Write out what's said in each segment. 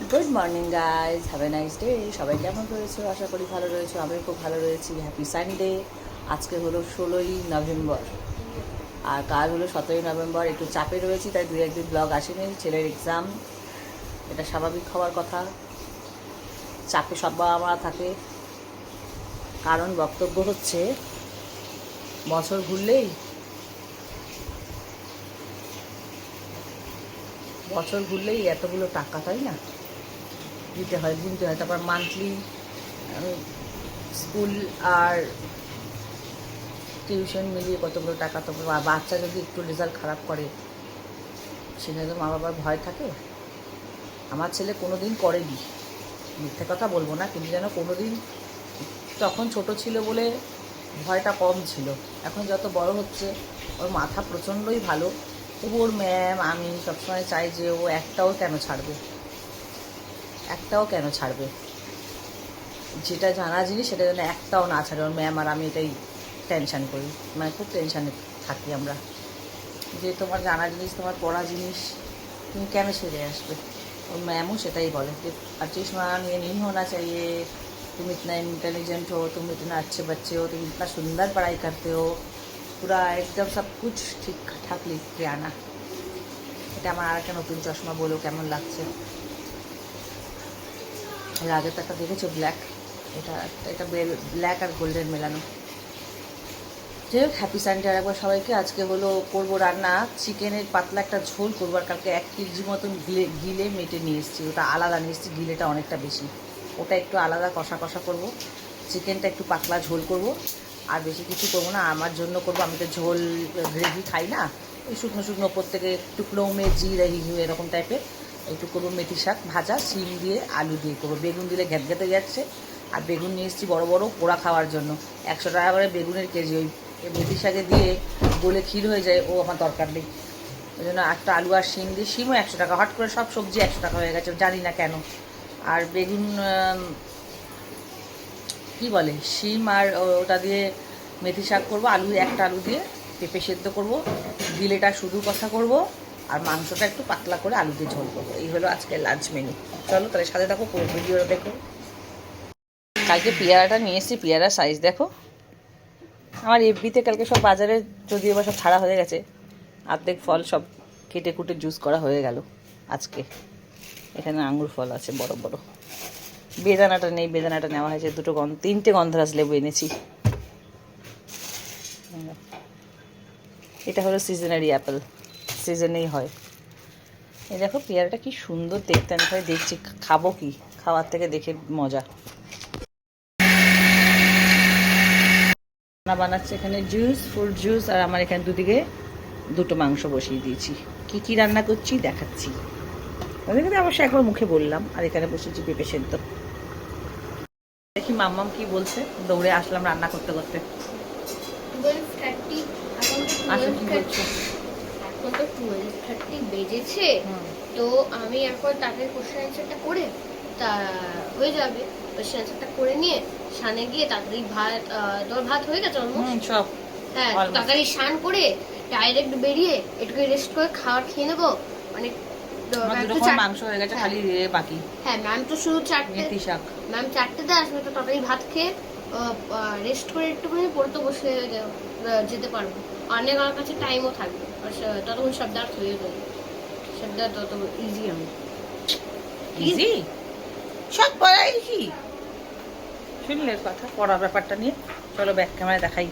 Good morning guys have a nice day সবাই কেমন রয়েছে? আশা করি ভালো রয়েছে। আমি খুব ভালো রয়েছি। হ্যাপি সানডে আজকে হলো ষোলোই নভেম্বর। আর কাল হলো সতেরোই নভেম্বর। একটু চাপে রয়েছি, তাই দু একদিন ব্লগ আসেনি। ছেলের এক্সাম এটা স্বাভাবিক হওয়ার কথা। চাপে সব বাবা থাকে। কারণ বক্তব্য হচ্ছে, বছর ঘুরলেই বছর ঘুরলেই এতগুলো টাকা, তাই না? দিতে হয় গুনতে হয়। তারপর মান্থলি স্কুল আর টিউশন মিলিয়ে কতগুলো টাকা তো বাচ্চা যদি একটু রেজাল্ট খারাপ করে, সেখানে তো মা বাবার ভয় থাকে। আমার ছেলে কোনো দিন করেনি। মিথ্যে কথা বলব না, কিন্তু যেন কোনো দিন তখন ছোট ছিল বলে ভয়টা কম ছিল। এখন যত বড় হচ্ছে, ওর মাথা প্রচণ্ডই ভালো। তবু ওর ম্যাম আমি সবসময় চাই যে ও একটাও কেন ছাড়বে? একটাও কেন ছাড়বে যেটা জানা জিনিস সেটা যেন একটাও না ছাড়ে ওর ম্যাম আর আমি এটাই টেনশান করি মানে খুব টেনশানে থাকি আমরা যে তোমার জানা জিনিস তোমার পড়া জিনিস তুমি কেন সেরে আসবে और मैमू সেটাই বলে कि अर्चिष्मान ये नहीं होना चाहिए तुम इतना इंटेलिजेंट हो तुम इतना अच्छे बच्चे हो तुम इतना सुंदर पढ़ाई करते हो पूरा एकदम सब कुछ ঠিক ঠাক লিখতে আনা এটা আমার আর একটা নতুন চশমা বলেও কেমন লাগছে এর আগে তো একটা দেখেছ? ব্ল্যাক এটা এটা ব্ল্যাক আর গোল্ডেন মেলানো। যাই হোক হ্যাপি সানডে আর একবার সবাইকে। আজকে হলো করব রান্না। চিকেনের পাতলা একটা ঝোল করব আর কালকে এক কেজি মতন গিলে গিলে মেটে নিয়ে এসেছি। ওটা আলাদা নিয়ে এসেছি, গিলেটা অনেকটা বেশি। ওটা একটু আলাদা কষা কষা করব। চিকেনটা একটু পাতলা ঝোল করব। আর বেশি কিছু করব না। আমার জন্য করব, আমি তো ঝোল গ্রেভি খাই না। ওই শুকনো শুকনো ওপর থেকে টুকরো মে জি রহি হুই এরকম টাইপের একটু করব মেথি শাক ভাজা, শিম দিয়ে আলু দিয়ে করব। বেগুন দিলে ঘ্যাত ঘেতে যাচ্ছে। আর বেগুন নিয়ে এসেছি বড়ো বড়ো পোড়া খাওয়ার জন্য। একশো টাকা করে বেগুনের কেজি। ওই মেথি শাকে দিয়ে গলে ক্ষীর হয়ে যায়, ও আমার দরকার নেই। ওই জন্য একটা আলু আর শিম দিয়ে, শিমও একশো টাকা। হট করে সব সবজি একশো টাকা হয়ে গেছে, জানি না কেন। আর বেগুন কি বলে? শিম আর ওটা দিয়ে মেথি শাক করব। আলু, একটা আলু দিয়ে পেঁপে সেদ্ধ করব। দিলেটা শুধু কথা করব। আর মাংসটা একটু পাতলা করে আলু দিয়ে ঝোল করব। এই হলো আজকে লাঞ্চ মেনু চলো তাহলে সাথে থাকো, পুরো ভিডিওটা দেখো। কালকে পেয়ারাটা নিয়ে এসেছি পেয়ারা সাইজ দেখো। আমার এফবিতে কালকে সব বাজারে যদিও বা সব ছাড়া হয়ে গেছে অর্ধেক ফল সব কেটে কুটে জুস করা হয়ে গেল আজকে। এখানে আঙুর ফল আছে, বড় বড়। বেদানাটা নেই, বেদানাটা নেওয়া হয়েছে, দুটো গন্ধ তিনটে গন্ধরাজ লেবু এনেছি। এটা হলো সিজনারি অ্যাপেল সিজনেই হয়। এই দেখো পেয়ারাটা কি সুন্দর দেখতে আমি খালি দেখছি খাব কি? খাওয়ার থেকে দেখে মজা। রান্না বানাচ্ছে এখানে জুস ফ্রুট জুস আর আমার এখানে দুদিকে দুটো মাংস বসিয়ে দিয়েছি। কি কি রান্না করছি দেখাচ্ছি। ওদেরকে অবশ্যই একবার মুখে বললাম আর এখানে বসেছি পেঁপে সেদ্ধ। দেখি মাম্মাম কি বলছে দৌড়ে আসলাম রান্না করতে করতে। আসো কি বলছো এখন তো টুয়েলভ থার্টি বেজেছে তো আমি এখন তাদের কোশ্চেন অ্যান্সারটা করে তা হয়ে যাবে। কোশ্চেন অ্যান্সারটা করে নিয়ে সানে গিয়ে তাড়াতাড়ি ভাত তোমার ভাত হয়ে গেছে অলমোস্ট? সব। হ্যাঁ তাড়াতাড়ি স্নান করে ডাইরেক্ট বেরিয়ে একটু রেস্ট করে খাবার খেয়ে নেব। মানে মাংস হয়ে গেছে হ্যাঁ। খালি বাকি। হ্যাঁ ম্যাম তো শুধু চারটে ম্যাম চারটেতে আসবে তো তাড়াতাড়ি ভাত খেয়ে রেস্ট করে একটুখানি পড়তে বসে যেতে পারব। অনেক আমার কাছে টাইমও থাকবে। ততক্ষণ শব্দার্থ হয়ে যাবে শব্দার্থ তত ইজি আমি ইজি সব পড়াই কি শুনলে কথা পড়ার ব্যাপারটা নিয়ে চলো ব্যাক ক্যামেরায় দেখাই।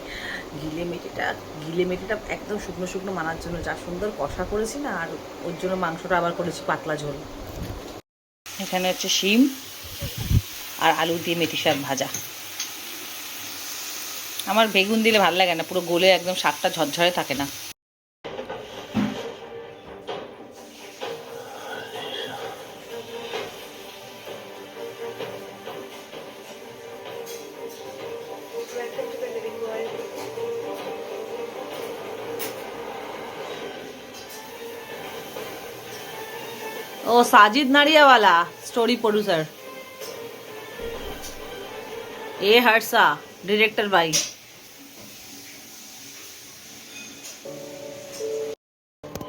গিলে মেটিটা গিলে মেটিটা একদম শুকনো শুকনো মানার জন্য। যা সুন্দর কষা করেছি না আর ওর জন্য মাংসটা আবার করেছি পাতলা ঝোল। এখানে হচ্ছে শিম আর আলু দিয়ে মেথি শাক ভাজা। আমার বেগুন দিলে ভালো লাগে না পুরো গোলে একদম শাকটা ঝরঝরে থাকে না। Sajid Nadiadwala story producer A Harsha director by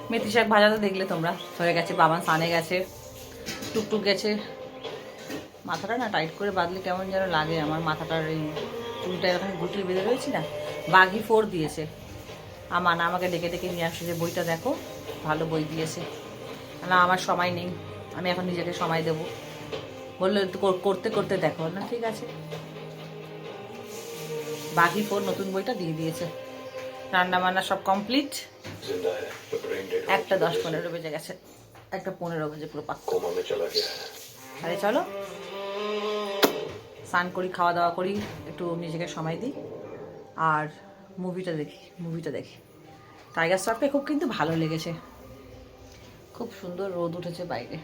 মেথি শাক ভাজা তো দেখলে তোমরা হয়ে গেছে বাবা সানে গেছে টুকটুক গেছে মাথাটা না টাইট করে বাঁধলে কেমন যেন লাগে আমার মাথাটার এই চুলটা এরকম গুটিয়ে বেঁধে রয়েছি না বাঘি ফোর দিয়েছে আমার না আমাকে ডেকে ডেকে নিয়ে আসছে যে বইটা দেখো ভালো বই দিয়েছে না আমার সময় নেই আমি এখন নিজেকে সময় দেব। বলল করতে করতে দেখো। না, ঠিক আছে। বাকি ফোর নতুন বইটা দিয়ে দিয়েছে। রান্না বান্না সব কমপ্লিট একটা দশ পনেরো বেজে গেছে। একটা পনেরো বেজে পুরো পাক আরে চলো। স্নান করি, খাওয়া দাওয়া করি, একটু নিজেকে সময় দিই। আর মুভিটা দেখি মুভিটা দেখি। টাইগার শ্রফকে খুব কিন্তু ভালো লেগেছে। খুব সুন্দর রোদ উঠেছে বাইরে।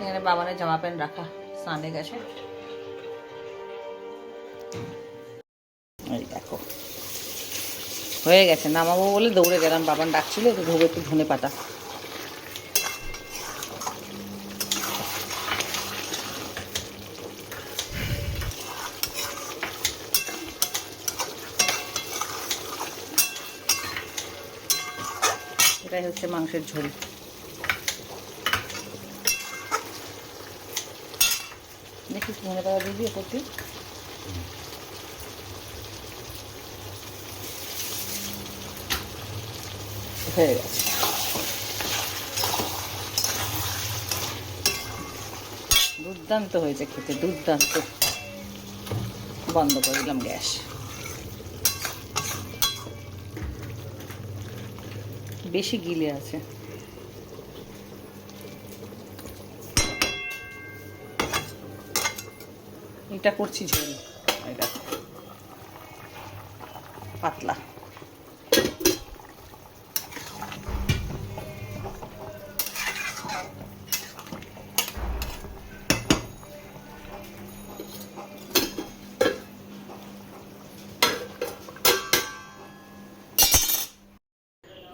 এখানে বাবানের জামা প্যান্ট রাখা স্নানে গেছে। দেখো। হয়ে গেছে, নামাবো বলে দৌড়ে গেলাম, বাবান ডাকছিল, একটু ধোবো, একটু ধনে পাতা। এটাই হচ্ছে মাংসের ঝোল। দেখি ধনে পাতা দিবি দিয়ে হয়ে গেছে। দুর্দান্ত হয়েছে খেতে, দুর্দান্ত। বন্ধ করে দিলাম গ্যাস। বেশি গিলে আছে। এটা করছি ঝোল। পাতলা।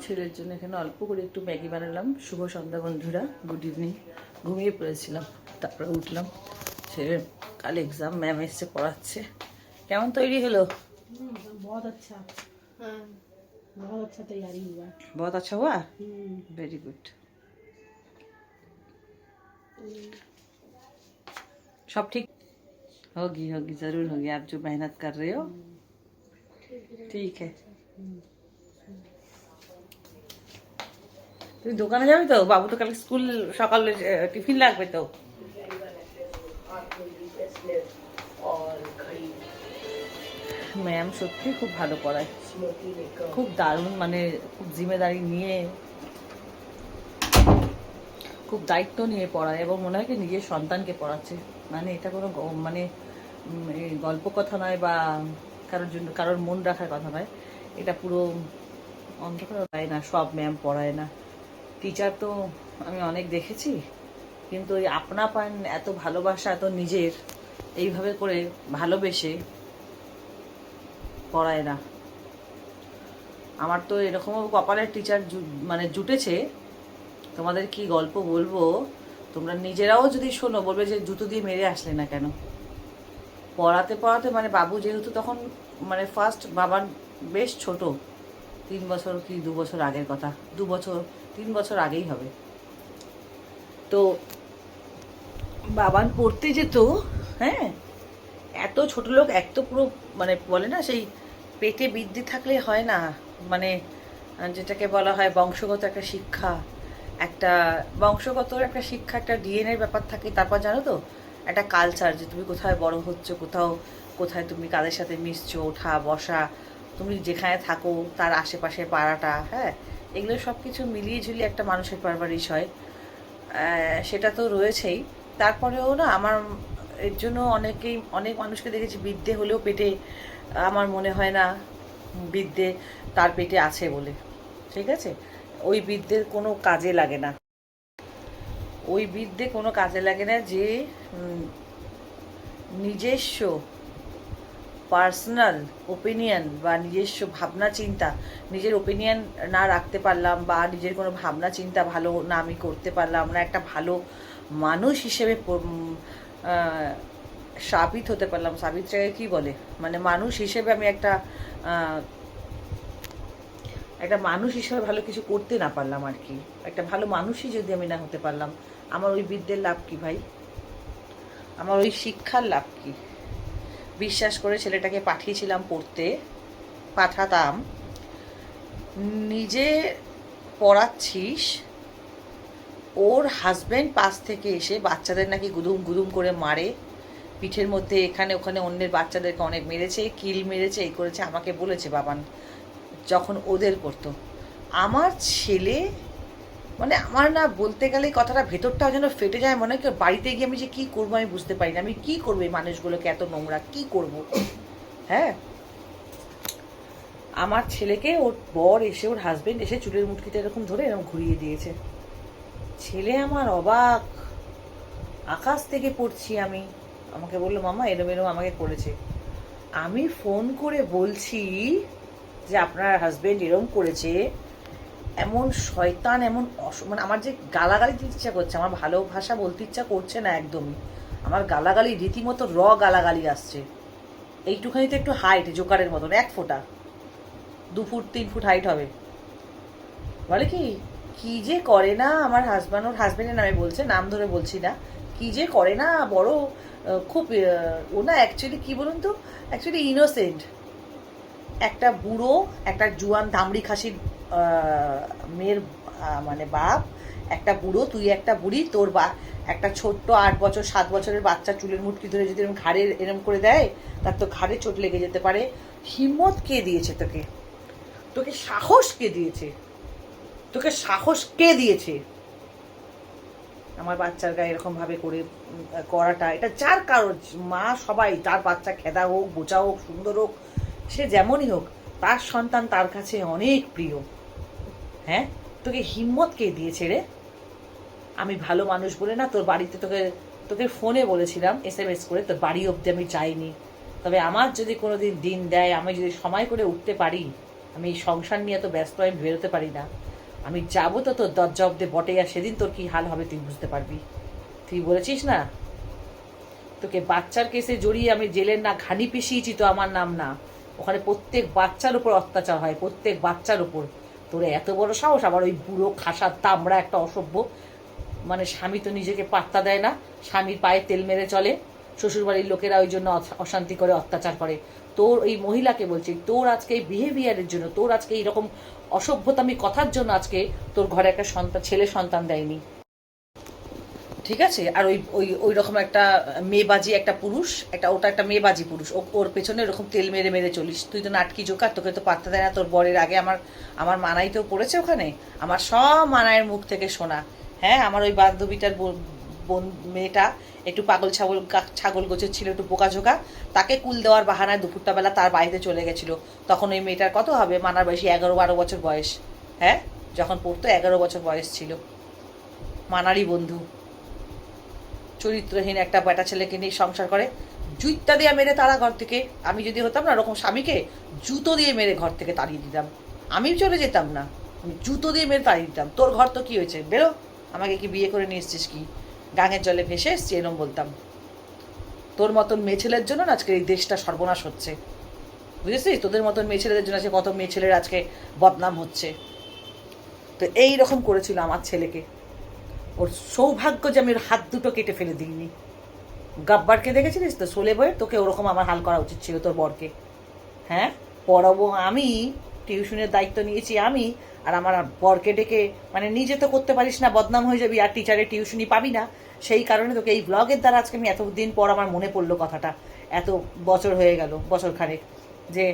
ছেলের জন্য এখানে অল্প করে একটু ম্যাগি বানালাম। শুভ সন্ধ্যা বন্ধুরা, গুড ইভিনিং। ঘুমিয়ে পড়েছিলাম, তারপরে উঠলাম। ছেলের কাল এক্সাম ম্যাম এসছে পড়াচ্ছে কেমন তৈরি হলো बहुत अच्छा হ্যাঁ बहुत अच्छा तैयारी हुआ বহুত আচ্ছা হুয়া वेरी गुड सब ठीक होगी होगी जरूर होगी आप जो मेहनत कर रहे हो ठीक है তুমি দোকানে যাবে তো বাবু তো কালকে স্কুল সকালে আহ, টিফিন লাগবে তো ম্যাম সত্যি খুব ভালো পড়ায় খুব দারুণ মানে খুব জিম্মেদারি নিয়ে খুব দায়িত্ব নিয়ে পড়ায় এবং মনে হয় কি নিজের সন্তানকে পড়াচ্ছে। মানে এটা কোনো মানে গল্প কথা নয় বা কারোর জন্য কারোর মন রাখার কথা নয়। এটা পুরো অন্ধকার দেয় না সব ম্যাম পড়ায় না। টিচার তো আমি অনেক দেখেছি কিন্তু ওই আপনা পান এত ভালোবাসা এত নিজের এইভাবে করে ভালোবেসে পড়ায় না। আমার তো এরকমও কপালের টিচার মানে জুটেছে। তোমাদের কি গল্প বলব? তোমরা নিজেরাও যদি শোনো, বলবে যে জুতো দিয়ে মেরে আসলে না কেন? পড়াতে পড়াতে মানে বাবু যেহেতু তখন মানে ফার্স্ট বাবার বেশ ছোট, তিন বছর কি দু বছর আগের কথা, দু বছর, তিন বছর আগেই হবে। তো বাবান পড়তে যেত হ্যাঁ। এত ছোট লোক, এক তো পুরো মানে বলে না, সেই পেটে বৃদ্ধি থাকলে হয় না। মানে যেটাকে বলা হয় বংশগত একটা শিক্ষা, একটা বংশগত একটা শিক্ষা, একটা ডিএনএর ব্যাপার থাকে। তারপর জানো তো, একটা কালচার যে তুমি কোথায় বড় হচ্ছ, কোথাও, কোথায় তুমি কাদের সাথে মিশছো, ওঠা, বসা, তুমি যেখানে থাকো, তার আশেপাশে পাড়াটা হ্যাঁ? এগুলো সব কিছু মিলিয়ে ঝুলিয়ে একটা মানুষের পারবারিশ হয়। সেটা তো রয়েছেই। তারপরেও না, আমার এর জন্য অনেকেই, অনেক মানুষকে দেখেছি বিদ্যে হলেও পেটে, আমার মনে হয় না বিদ্যে তার পেটে আছে বলে। ঠিক আছে? ওই বিদ্যের কোনো কাজে লাগে না। ওই বিদ্যে কোনো কাজে লাগে না যে নিজস্ব পার্সোনাল ওপিনিয়ন বা নিজস্ব ভাবনা চিন্তা, নিজের ওপিনিয়ন না রাখতে পারলাম বা নিজের কোনো ভাবনা চিন্তা ভালো না আমি করতে পারলাম না, একটা ভালো মানুষ হিসেবে সাবিত হতে পারলাম। সাবিতটাকে কি বলে? মানে মানুষ হিসেবে আমি একটা একটা মানুষ হিসেবে ভালো কিছু করতে না পারলাম আর কি। একটা ভালো মানুষই যদি আমি না হতে পারলাম, আমার ওই বিদ্যের লাভ কি ভাই? আমার ওই শিক্ষার লাভ কি? বিশ্বাস করে ছেলেটাকে পাঠিয়েছিলাম পড়তে, পাঠাতাম। নিজে পড়াচ্ছিস ওর হাজব্যান্ড পাশ থেকে এসে বাচ্চাদের নাকি গুদুম গুদুম করে মারে। পিঠের মধ্যে এখানে ওখানে অন্যের বাচ্চাদেরকে অনেক মেরেছে কিল মেরেছে, এই করেছে, আমাকে বলেছে বাবান, যখন ওদের করতো। আমার ছেলে মানে আমার না বলতে গেলে কথাটা ভেতরটা যেন ফেটে যায়, মনে হয় বাড়িতে গিয়ে আমি যে কী করব আমি বুঝতে পারি না। আমি কী করব এই মানুষগুলোকে এত নোংরা, কী করব? হ্যাঁ? আমার ছেলেকে ওর বর এসে, ওর হাজবেন্ড এসে চুলের মুটকিটা এরকম ধরে এরকম ঘুরিয়ে দিয়েছে। ছেলে আমার অবাক। আকাশ থেকে পড়ছি আমি। আমাকে বলল, মামা, এরম এরম আমাকে করেছে। আমি ফোন করে বলছি যে, আপনার হাজবেন্ড এরম করেছে, এমন শয়তান, এমন অস- মানে আমার যে গালাগালি দিতে ইচ্ছা করছে, আমার ভালো ভাষা বলতে ইচ্ছা করছে না একদমই। আমার গালাগালি, রীতিমতো র গালাগালি আসছে। এইটুখানিতে একটু হাইট জোকারের মতন, এক ফোঁটা। দু ফুট, তিন ফুট হাইট হবে। বলে কি কি যে করে না আমার হাজব্যান্ড ওর হাজব্যান্ডের নামে বলছে, নাম ধরে বলছি না। কি যে করে না বড় খুব ও না অ্যাকচুয়ালি কি বলুন তো? অ্যাকচুয়ালি ইনোসেন্ট একটা বুড়ো, একটা জুয়ান দামড়ি খাসির মেয়ের মানে বাপ, একটা বুড়ো, তুই একটা বুড়ি, তোর বা, একটা ছোট্ট আট বছর, সাত বছরের বাচ্চা চুলের মুটকি ধরে যদি এরকম ঘাড়ে এরম করে দেয়, তার তো ঘাড়ে চোট লেগে যেতে পারে। হিম্মত কে দিয়েছে তোকে? তোকে সাহস কে দিয়েছে? তোকে সাহস কে দিয়েছে? আমার বাচ্চার গায়ে এরকম ভাবে করে করাটা, এটা যার কারণ, মা সবাই তার বাচ্চা খেদা হোক, বোঝা হোক, সুন্দর হোক, সে যেমনই হোক, তার সন্তান তার কাছে অনেক প্রিয়। হ্যাঁ? তোকে হিম্মত কে দিয়েছে রে? আমি ভালো মানুষ বলে না, তোর বাড়িতে তোকে তোকে ফোনে বলেছিলাম, এস এম এস করে, তোর বাড়ি অবধি আমি যাইনি। তবে আমার যদি কোনো দিন দিন দেয়, আমি যদি সময় করে উঠতে পারি, আমি সংসার নিয়ে এত ব্যস্ত, আমি বেরোতে পারি না। আমি যাব তো তোর দরজা অব্দে বটে, আর সেদিন তোর কি হাল হবে তুই বুঝতে পারবি। তুই বলেছিস না? তোকে বাচ্চার কেসে জড়িয়ে আমি জেলের না ঘানি পিষিয়েছি তো আমার নাম না। ওখানে প্রত্যেক বাচ্চার উপর অত্যাচার হয়, প্রত্যেক বাচ্চার উপর। তোর এত বড় সাহস, আবার ওই বুড়ো খাসার তামড়া একটা অসভ্য মানে স্বামী তো নিজেকে পাত্তা দেয় না, স্বামীর পায়ে তেল মেরে চলে। শ্বশুরবাড়ির লোকেরা ওই জন্য অশান্তি করে, অত্যাচার করে। তোর এই মহিলাকে বলছি, তোর আজকে এই বিহেভিয়ারের জন্য, তোর আজকে এইরকম অসভ্যতামি কথার জন্য আজকে তোর ঘরে একটা সন্তান, ছেলে সন্তান দেয়নি। ঠিক আছে? আর ওই ওই ওই রকম একটা মেয়েবাজি একটা পুরুষ, একটা, ওটা একটা মেয়েবাজি পুরুষ। ওর পেছনে এরকম তেল মেরে মেরে চলিস। তুই তো নাটকি জোকার, তোকে তো পাত্তা দেয় না। তোর বরের আগে আমার আমার মানাই তো পড়েছে ওখানে। আমার সব মানায়ের মুখ থেকে শোনা। হ্যাঁ আমার ওই বান্ধবীটার বোন- মেয়েটা একটু পাগল ছাগল ছাগল গোছের ছিল, একটু বোকাঝোকা, তাকে কুল দেওয়ার বাহানায় দুপুরটা বেলা তার বাড়িতে চলে গেছিল। তখন ওই মেয়েটার কত হবে? মানার বয়সী এগারো বারো বছর বয়স হ্যাঁ? যখন পড়তো এগারো বছর বয়স ছিল। মানারই বন্ধু। চরিত্রহীন একটা বেটা ছেলেকে নিয়ে সংসার করে। জুইতা দিয়ে মেরে তারা ঘর থেকে। আমি যদি হতাম না, ওরকম স্বামীকে জুতো দিয়ে মেরে ঘর থেকে তাড়িয়ে দিতাম। আমি চলে যেতাম না। জুতো দিয়ে মেরে তাড়িয়ে দিতাম। তোর ঘর তো কি হয়েছে? বেরো। আমাকে কি বিয়ে করে নিয়ে এসছিস কি? গাঙের জলে ভেসে এসছি এরম বলতাম, তোর মতন মেয়ে ছেলের জন্য না আজকে এই দেশটা সর্বনাশ হচ্ছে? বুঝেছিস? তোদের মতন মেয়ে ছেলেদের জন্য আজকে কত মেয়ে ছেলের আজকে বদনাম হচ্ছে? তো এই রকম করেছিল আমার ছেলেকে। ওর সৌভাগ্য যে আমি ওর হাত দুটো কেটে ফেলে দিইনি। গাব্বারকে দেখেছিলিস তো? সোলে বইয়ের? তোকে ওরকম আমার হাল করা উচিত ছিল তোর বরকে। হ্যাঁ? পড়াবো আমি টিউশনের দায়িত্ব নিয়েছি আমি, আর আমার বরকে ডেকে মানে নিজে তো করতে পারিস না, বদনাম হয়ে যাবি, আর টিচারের টিউশনি পাবি না। সেই কারণে তোকে এই ব্লগের দ্বারা আজকে আমি এতদিন পর আমার মনে পড়ল কথাটা। এত বছর হয়ে গেল, বছর খানেক, যে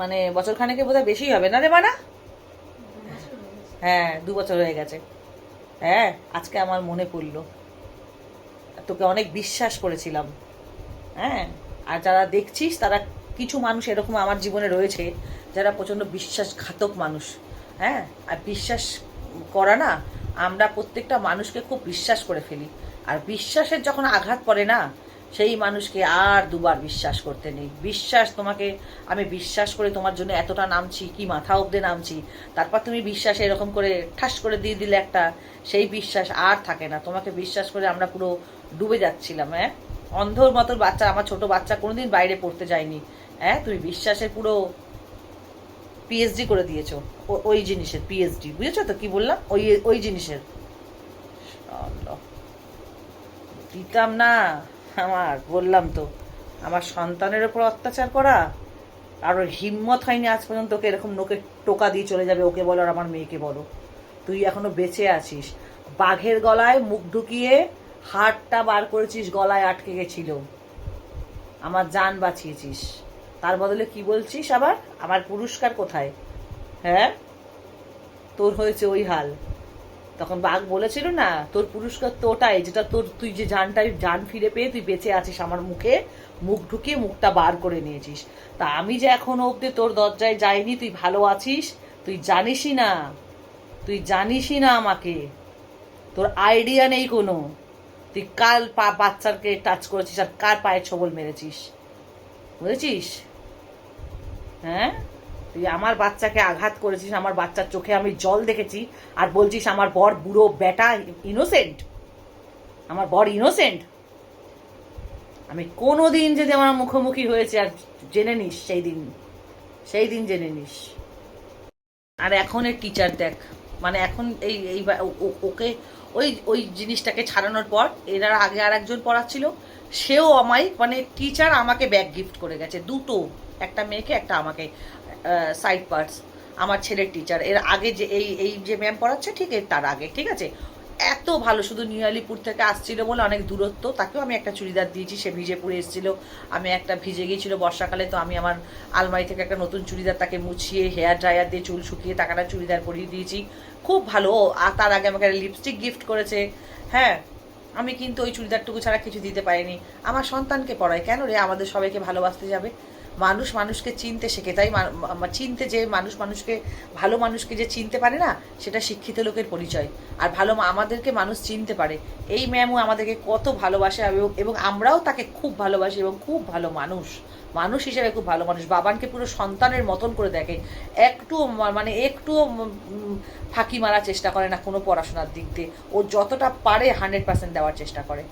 মানে বছর খানেকে বোধহয় বেশি হবে না রে মানা? হ্যাঁ দু বছর হয়ে গেছে। হ্যাঁ আজকে আমার মনে পড়ল। তোকে অনেক বিশ্বাস করেছিলাম। হ্যাঁ আর যারা দেখছিস তারা কিছু মানুষ এরকম আমার জীবনে রয়েছে যারা প্রচণ্ড বিশ্বাসঘাতক মানুষ। হ্যাঁ? আর বিশ্বাস করা না, আমরা প্রত্যেকটা মানুষকে খুব বিশ্বাস করে ফেলি। আর বিশ্বাসের যখন আঘাত পড়ে না, সেই মানুষকে আর দুবার বিশ্বাস করতে নেই। বিশ্বাস তোমাকে, আমি বিশ্বাস করে তোমার জন্য এতটা নামছি, কি মাথা অব্দে নামছি, তারপর তুমি বিশ্বাস এরকম করে ঠাস করে দিয়ে দিলে একটা, সেই বিশ্বাস আর থাকে না। তোমাকে বিশ্বাস করে আমরা পুরো ডুবে যাচ্ছিলাম হ্যাঁ? অন্ধর মতো বাচ্চা, আমার ছোট বাচ্চা কোনোদিন বাইরে পড়তে যায়নি। হ্যাঁ তুমি বিশ্বাসের পুরো পিএইচডি করে দিয়েছ। ওই জিনিসের পিএইচডি বুঝেছ তো কি বললাম? ওই ওই জিনিসের। দিতাম না, আমার, বললাম তো। আমার সন্তানের ওপর অত্যাচার করা আর ওর হিম্মত হয়নি আজ পর্যন্ত ওকে এরকম নোকে টোকা দিয়ে চলে যাবে, ওকে বলো আর আমার মেয়েকে বলো। তুই এখনও বেঁচে আছিস। বাঘের গলায় মুখ ঢুকিয়ে হাড়টা বার করেছিস, গলায় আটকে গেছিল। আমার জান বাঁচিয়েছিস। তার বদলে কি বলছিস আবার? আমার পুরস্কার কোথায়? হ্যাঁ? তোর হয়েছে ওই হাল। তখন বাঘ বলেছিল না, তোর পুরস্কার তো ওটাই, যেটা তোর, তুই যে জানটাই, জান ফিরে পেয়ে তুই বেঁচে আছিস আমার মুখে, মুখ ঢুকিয়ে মুখটা বার করে নিয়েছিস। তা আমি যে এখনও অব্দি তোর দরজায় যাইনি, তুই ভালো আছিস? তুই জানিসই না, তুই জানিসই না আমাকে। তোর আইডিয়া নেই কোনো। তুই কার পা, বাচ্চাকে টাচ করেছিস আর কার পায়ে ছবল মেরেছিস? বুঝেছিস? হ্যাঁ? তুই আমার বাচ্চাকে আঘাত করেছিস, আমার বাচ্চার চোখে আমি জল দেখেছি, আর বলছিস আমার বর বুড়ো বেটা ইনোসেন্ট আমার বর ইনোসেন্ট আমি কোনো দিন যদি আমার মুখোমুখি হয়েছে, আর জেনে নিস সেই দিন সেই দিন জেনে নিস। আর এখন এর টিচার দেখ মানে এখন এই এই ওকে ওই ওই জিনিসটাকে ছাড়ানোর পর এরা আগে আর একজন পড়াচ্ছিল, সেও আমায় মানে টিচার আমাকে ব্যাগ গিফট করে গেছে, দুটো। একটা মেয়েকে, একটা আমাকে সাইড পার্টস আমার ছেলের টিচার এর আগে যে এই এই যে ম্যাম পড়াচ্ছে, ঠিক এর তার আগে, ঠিক আছে? এত ভালো, শুধু নিউ থেকে আসছিল বলে অনেক দূরত্ব, তাকেও আমি একটা চুড়িদার দিয়েছি, সে ভিজে পড়ে এসেছিল। আমি একটা ভিজে গিয়েছিল বর্ষাকালে, তো আমি আমার আলমারি থেকে একটা নতুন চুড়িদার তাকে মুছিয়ে হেয়ার ড্রায়ার দিয়ে চুল শুকিয়ে টাকাটা চুড়িদার পরিয়ে দিয়েছি। খুব ভালো আর তার আগে আমাকে একটা লিপস্টিক গিফট করেছে। হ্যাঁ আমি কিন্তু ওই চুড়িদারটুকু ছাড়া কিছু দিতে পারিনি। আমার সন্তানকে পড়ায়, কেন রে? আমাদের সবাইকে ভালোবাসতে যাবে। মানুষ মানুষকে চিনতে শেখে। তাই চিনতে যে মানুষ মানুষকে, ভালো মানুষকে যে চিনতে পারে না, সেটা শিক্ষিত লোকের পরিচয়। আর ভালো আমাদেরকে মানুষ চিনতে পারে। এই ম্যামও আমাদেরকে কত ভালোবাসে এবং আমরাও তাকে খুব ভালোবাসি এবং খুব ভালো মানুষ। মানুষ হিসেবে খুব ভালো মানুষ। বাবানকে পুরো সন্তানের মতন করে দেখে। একটু মানে একটু ফাঁকি মারার চেষ্টা করে না কোনো পড়াশোনার দিক দিয়ে। ও যতটা পারে হান্ড্রেড পার্সেন্ট দেওয়ার চেষ্টা করে।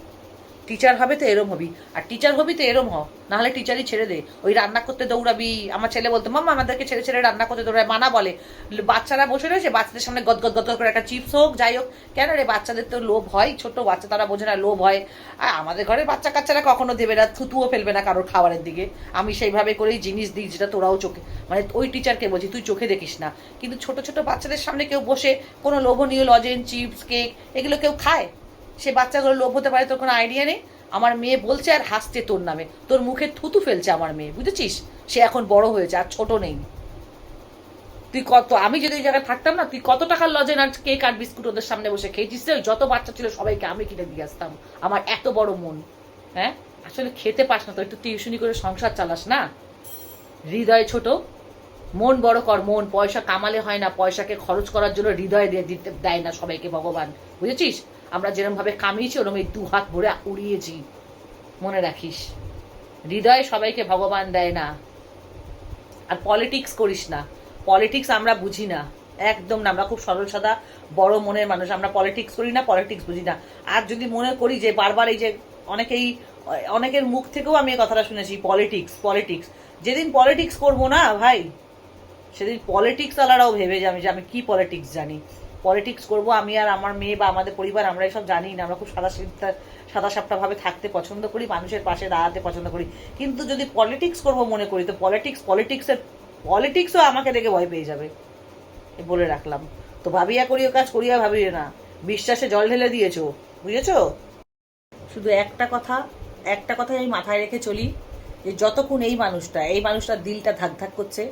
টিচার হবে তো এরম হবি। আর টিচার হবি তো এরম হ। নাহলে টিচারই ছেড়ে দে। ওই রান্না করতে দৌড়াবি। আমার ছেলে বলতো, মাম্মা, আমাদেরকে ছেড়ে ছেড়ে রান্না করতে দৌড়ায়। মানা বলে। বাচ্চারা বসে রয়েছে, বাচ্চাদের সামনে গদ গদ গদ করে একটা চিপস হোক, যাই হোক। কেন রে, বাচ্চাদের তো লোভ হয়। ছোট বাচ্চা, তারা বোঝে না লোভ হয়। আর আমাদের ঘরের বাচ্চা কাচ্চারা কখনো দেবে না, থুতুও ফেলবে না কারোর খাবারের দিকে। আমি সেইভাবে করেই জিনিস দিই, যেটা তোরাও চোখে। মানে ওই টিচারকে বলছি, তুই চোখে দেখিস না। কিন্তু ছোট ছোট বাচ্চাদের সামনে কেউ বসে কোনো লোভনীয় লজেন, চিপস, কেক, এগুলো কেউ খায়? সে বাচ্চাগুলো লোভ হতে পারে, তোর কোনো আইডিয়া নেই? আমার মেয়ে বলছে আর হাসছে তোর নামে। তোর মুখে থুতু ফেলছে আমার মেয়ে, বুঝেছিস? সে এখন বড় হয়েছে, আর ছোট নেই। তুই কত, আমি যদি ওই জায়গায় থাকতাম না, তুই কত টাকার লজেন আর কেক আর বিস্কুট ওদের সামনে বসে খেয়েছিস ওই যত বাচ্চা ছিল সবাইকে আমি কিনে দিয়ে আসতাম। আমার এত বড় মন হ্যাঁ? আসলে খেতে পাস না তো, একটু টিউশনি করে সংসার চালাস না? হৃদয় ছোট, মন বড় কর, মন। পয়সা কামালে হয় না, পয়সাকে খরচ করার জন্য হৃদয় দিয়ে দিতে দেয় না সবাইকে ভগবান, বুঝেছিস? আমরা যেরকম ভাবে কামিয়েছি, ওরম এই দু হাত ভরে উড়িয়েছি। মনে রাখিস। হৃদয় সবাইকে ভগবান দেয় না। আর পলিটিক্স করিস না। পলিটিক্স আমরা বুঝি না। একদম না। আমরা খুব সরল সাদা, বড় মনের মানুষ। আমরা পলিটিক্স করি না পলিটিক্স বুঝি না। আর যদি মনে করি যে বারবার এই যে অনেকেই, অনেকের মুখ থেকেও আমি এই কথাটা শুনেছি পলিটিক্স পলিটিক্স যেদিন পলিটিক্স করব না, ভাই, সেদিন পলিটিক্স আলারাও ভেবে যাবে যে আমি কি পলিটিক্স জানি। পলিটিক্স করব, আমি আর আমার মেয়ে বা আমাদের পরিবার আমরা এসব জানি না, আমরা খুব সাদা সাদা সাপটাভাবে থাকতে পছন্দ করি, মানুষের পাশে দাঁড়াতে পছন্দ করি। কিন্তু যদি পলিটিক্স করব মনে করি, তো পলিটিক্স পলিটিক্সের পলিটিক্সও আমাকে দেখে ভয় পেয়ে যাবে। বলে রাখলাম। তো ভাবিয়া করিও কাজ, করিয়া ভাবিও না। বিশ্বাসে জল ঢেলে দিয়েছ, বুঝেছ? শুধু একটা কথা, একটা কথাই আমি মাথায় রেখে চলি, যে যতক্ষণ এই মানুষটা, এই মানুষটার দিলটা ধাক ধাক করছে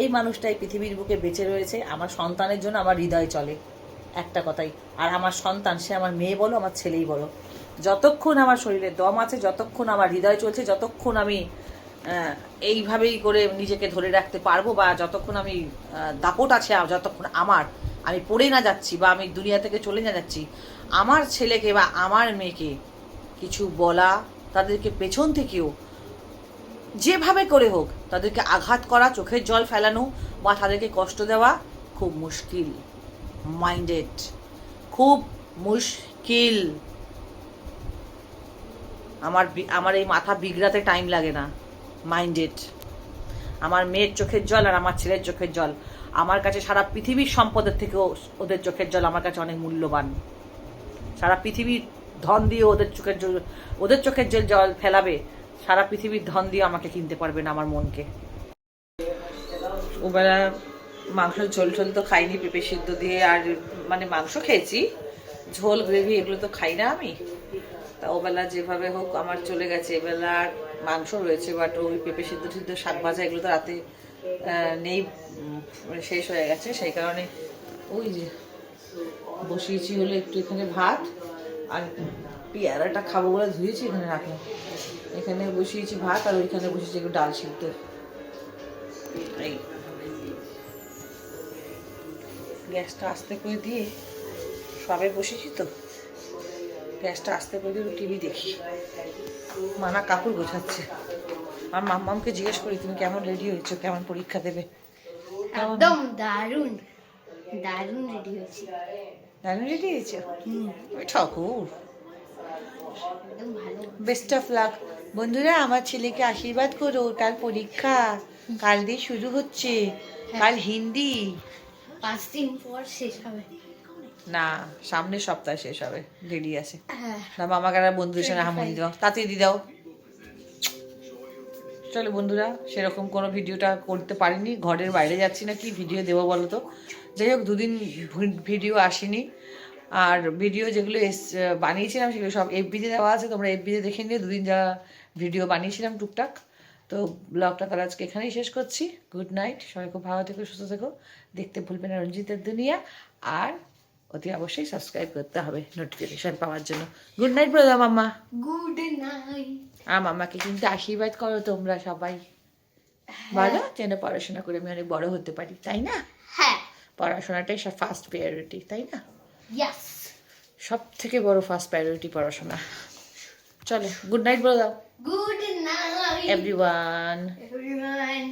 এই মানুষটাই পৃথিবীর বুকে বেঁচে রয়েছে, আমার সন্তানের জন্য আমার হৃদয় চলে। একটা কথাই, আর আমার সন্তান, সে আমার মেয়ে বলো, আমার ছেলেই বলো। যতক্ষণ আমার শরীরে দম আছে, যতক্ষণ আমার হৃদয় চলছে, যতক্ষণ আমি এইভাবেই করে নিজেকে ধরে রাখতে পারব বা যতক্ষণ আমি দাপট আছে যতক্ষণ আমার, আমি পড়ে না যাচ্ছি বা আমি দুনিয়া থেকে চলে না যাচ্ছি, আমার ছেলেকে বা আমার মেয়েকে কিছু বলা, তাদেরকে পেছন থেকেও যেভাবে করে হোক, তাদেরকে আঘাত করা, চোখের জল ফেলানো বা তাদেরকে কষ্ট দেওয়া খুব মুশকিল। মাইন্ডেড খুব মুশকিল। আমার আমার এই মাথা বিগড়াতে টাইম লাগে না। মাইন্ডেড আমার মেয়ের চোখের জল আর আমার ছেলের চোখের জল। আমার কাছে সারা পৃথিবীর সম্পদের থেকেও ওদের চোখের জল আমার কাছে অনেক মূল্যবান। সারা পৃথিবীর ধন দিয়ে ওদের চোখের জল, ওদের চোখের জল জল ফেলাবে। সারা পৃথিবীর ধন দিয়ে আমাকে কিনতে পারবে না আমার মনকে। ওবেলা মাংস ঝোল ঝোল তো খাইনি, পেঁপে সিদ্ধ দিয়ে আর মানে মাংস খেয়েছি। ঝোল, গ্রেভি এগুলো তো খাই না আমি। তা ওবেলা যেভাবে হোক আমার চলে গেছে। এবেলা মাংস রয়েছে বাট ওই পেঁপে সিদ্ধ সিদ্ধ শাক ভাজা এগুলো তো রাতে নেই মানে শেষ হয়ে গেছে। সেই কারণে ওই যে বসিয়েছি হলো একটু এখানে ভাত আর পেয়ারাটা খাব বলে ধুয়েছি এখানে রাখলাম। এখানে বসিয়েছি ভাত আর ওইখানে বসিয়েছি একটু ডাল সিদ্ধ। এই। গ্যাসটা আস্তে করে দিয়ে সবে বসেছি তো। গ্যাসটা আস্তে করে দিয়ে টিভি দেখি। মানা কাপড় গোছাচ্ছে। আর মাম্মামকে জিজ্ঞেস করি তুমি কেমন রেডি হয়েছো? কেমন পরীক্ষা দেবে? একদম দারুণ। দারুণ রেডি হয়েছি। কেমন রেডি হয়েছো? ওই ঠাকুর। বেস্ট অফ লাক বন্ধুরা আমার ছেলেকে আশীর্বাদ করো। তার পরীক্ষা। কাল দিয়ে শুরু হচ্ছে। কাল হিন্দি। পাঁচ দিন পর শেষ হবে। না সামনের সপ্তাহে শেষ হবে। দেরি আছে। হ্যাঁ। না মামা কারা বন্ধুদের সঙ্গে হামুনি দাও। তাতে দি দাও। চলো বন্ধুরা সেরকম কোনো ভিডিওটা করতে পারিনি। ঘরের বাইরে যাচ্ছি না। কি ভিডিও দেবো বলো তো? যাই হোক দুদিন ভিডিও আসেনি। আর ভিডিও যেগুলো এস বানিয়েছিলাম সেগুলো সব এফবিতে দেওয়া আছে। তোমরা এফবিতে দেখে নিয়ে দুদিন যা ভিডিও বানিয়েছিলাম টুকটাক। তো ব্লগটা তার আজকে এখানেই শেষ করছি। গুড নাইট সবাই খুব ভালো থেকো সুস্থ থেকো। দেখতে ভুলবে না রঞ্জিতের দুনিয়া। আর অতি অবশ্যই সাবস্ক্রাইব করতে হবে নোটিফিকেশন পাওয়ার জন্য। গুড নাইট ব্রদা মাম্মা। গুড নাইট আর মাম্মাকে কিন্তু আশীর্বাদ করো তোমরা সবাই। বলো যেন পড়াশোনা করে আমি অনেক বড় হতে পারি তাই না? হ্যাঁ। পড়াশোনাটাই সব ফার্স্ট প্রায়োরিটি তাই না? ইয়াস সব থেকে বড় ফার্স্ট প্রায়োরিটি পড়াশোনা। চলে গুড নাইট বলে দাও। Good night everyone everyone